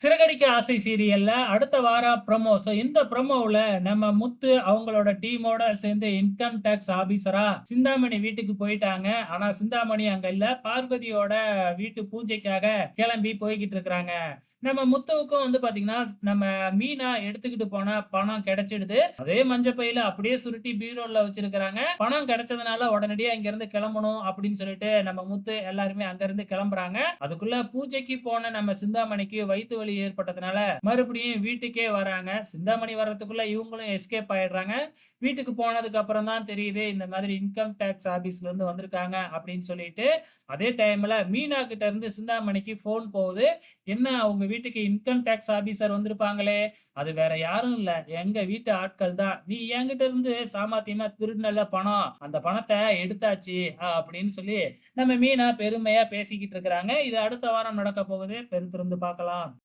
சிறகடிக்க ஆசை சீரியல்ல அடுத்த வாரம் ப்ரோமோ. ஸோ இந்த ப்ரமோவில் நம்ம முத்து அவங்களோட டீமோட சேர்ந்து இன்கம் டேக்ஸ் ஆபீசரா சிந்தாமணி வீட்டுக்கு போயிட்டாங்க. ஆனா சிந்தாமணி அங்க இல்ல. பார்வதியோட வீட்டு பூஜைக்காக கிளம்பி போய்கிட்டு இருக்கிறாங்க. நம்ம முத்துவுக்கும் வந்து பாத்தீங்கன்னா, நம்ம மீனா எடுத்துக்கிட்டு போன பணம் கிடைச்சிடுது. அதே மஞ்ச பையில அப்படியே சுருட்டி பீரோல வச்சிருக்கிறாங்க. பணம் கிடைச்சதுனால உடனடியா இங்கிருந்து கிளம்பணும் அப்படின்னு சொல்லிட்டு நம்ம முத்து எல்லாருமே அங்கிருந்து கிளம்புறாங்க. அதுக்குள்ள பூஜைக்கு போன நம்ம சிந்தாமணிக்கு வயிற்று வலி ஏற்பட்டதுனால மறுபடியும் வீட்டுக்கே வராங்க. சிந்தாமணி வர்றதுக்குள்ள இவங்களும் எஸ்கேப் ஆயிடுறாங்க. வீட்டுக்கு போனதுக்கு அப்புறம் தான் தெரியுது இந்த மாதிரி இன்கம் டேக்ஸ் ஆபீஸ்ல இருந்து வந்திருக்காங்க அப்படின்னு சொல்லிட்டு. அதே டைம்ல மீனா கிட்ட இருந்து சிந்தாமணிக்கு ஃபோன் போகுது. என்ன அவங்க வீட்டுக்கு இன்கம் டேக்ஸ் ஆபீசர் வந்திருப்பாங்களே, அது வேற யாரும் இல்ல. எங்க வீட்டு ஆட்கள் தான். நீ என்கிட்ட இருந்து சாமர்த்தியமா திருடுனல்ல பணம். அந்த பணத்தை எடுத்தாச்சு அப்படின்னு சொல்லி நம்ம மீனா பெருமையா பேசிக்கிட்டு இருக்கிறாங்க. இது அடுத்த வாரம் நடக்க போகுது. பெருத்திருந்து பார்க்கலாம்.